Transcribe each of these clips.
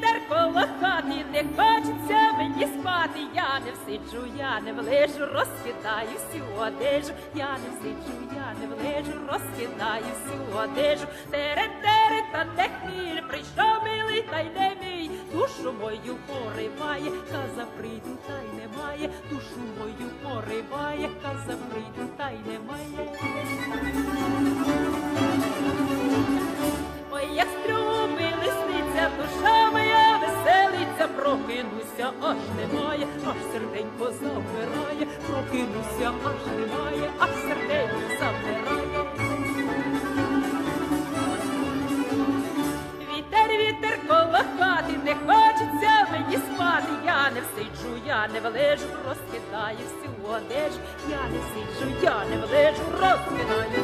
вітер коло не хочеться мені спати. Я не всиджу, я не влежу, розкидаю всю одежу. Я не всиджу, я не влежу, розкидаю всю одежу. Тере, тере, та не хміль, прийшов милий, та й не мій. Душу мою пориває, каза прийду, та й немає. Душу мою пориває, каза прийду, та й немає. Я не всиджу, я не влежу, розкидаю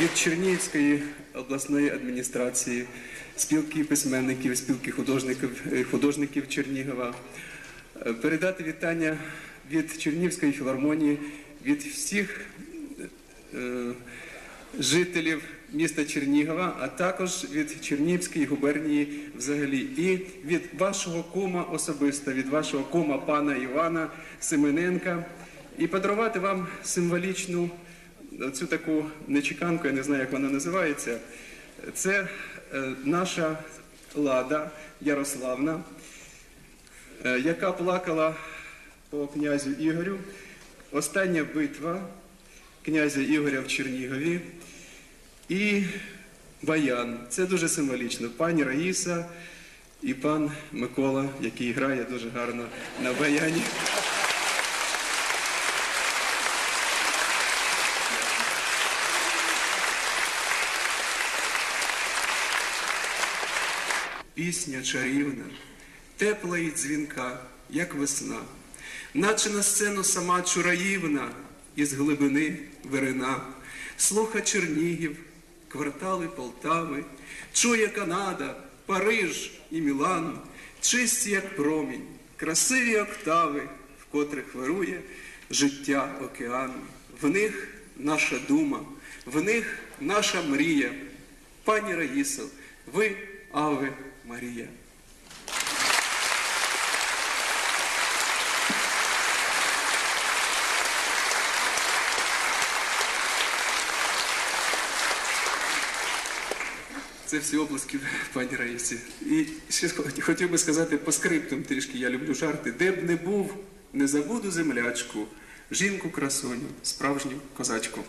від Чернігівської обласної адміністрації, спілки письменників, спілки художників, е, художників Чернігова, е, передати вітання від Чернігівської філармонії, від всіх е, жителів міста Чернігова, а також від Чернігівської губернії взагалі, і від вашого кума особисто, від вашого кума пана Івана Семененка, і подарувати вам символічну цю таку нечеканку, я не знаю, як вона називається. Це е, наша лада Ярославна, е, яка плакала по князю Ігорю. Остання битва князя Ігоря в Чернігові і баян. Це дуже символічно. Пані Раїса і пан Микола, який грає дуже гарно на баяні. Пісня чарівна, тепла і дзвінка, як весна, наче на сцену сама чураївна із глибини верина, слуха Чернігів, квартали Полтави, чує Канада, Париж і Мілан, чисті, як промінь, красиві октави, в котрих вирує життя океану. В них наша дума, в них наша мрія. Пані Раїсо, ви Аве Марія. Це всі обласки пані Раїсі. І ще хотів би сказати по скриптум трішки, я люблю жарти. Де б не був, не забуду землячку, жінку красуню, справжню козачку.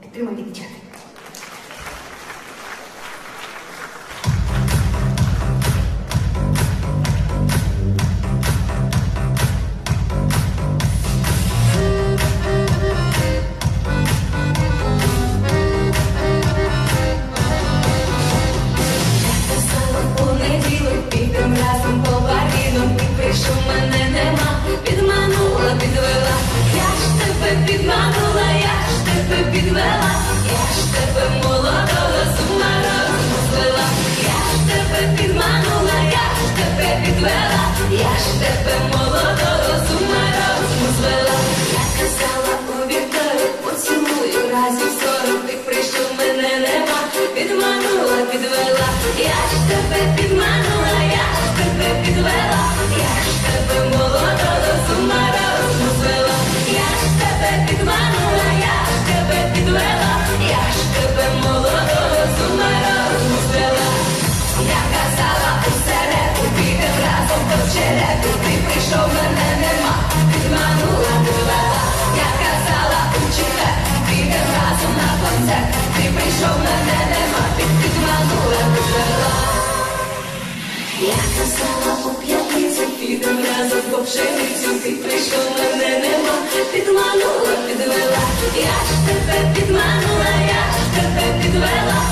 Підтримайте дівчата. Прийшов, мене нема, підманула, підвела. Я ж тебе підманула, тебе підвела, я ж тебе молодого з ума розвела. Я ж тебе підманула, я ж тебе підвела, я ж тебе молодого з ума розвела. Я казала у вівторок, поцілую разів сорок, ти прийшов, мене нема, підманула, підвела. Я ж тебе підманула, я ж тебе підвела, я ж тебе молодого прийшов, мене нема, під підманула, підвела. Я казала у п'ятницю, підем разом по пшеницю, ти прийшов, мене нема, підманула, підвела. Я ж тебе підманула, я ж тебе підвела,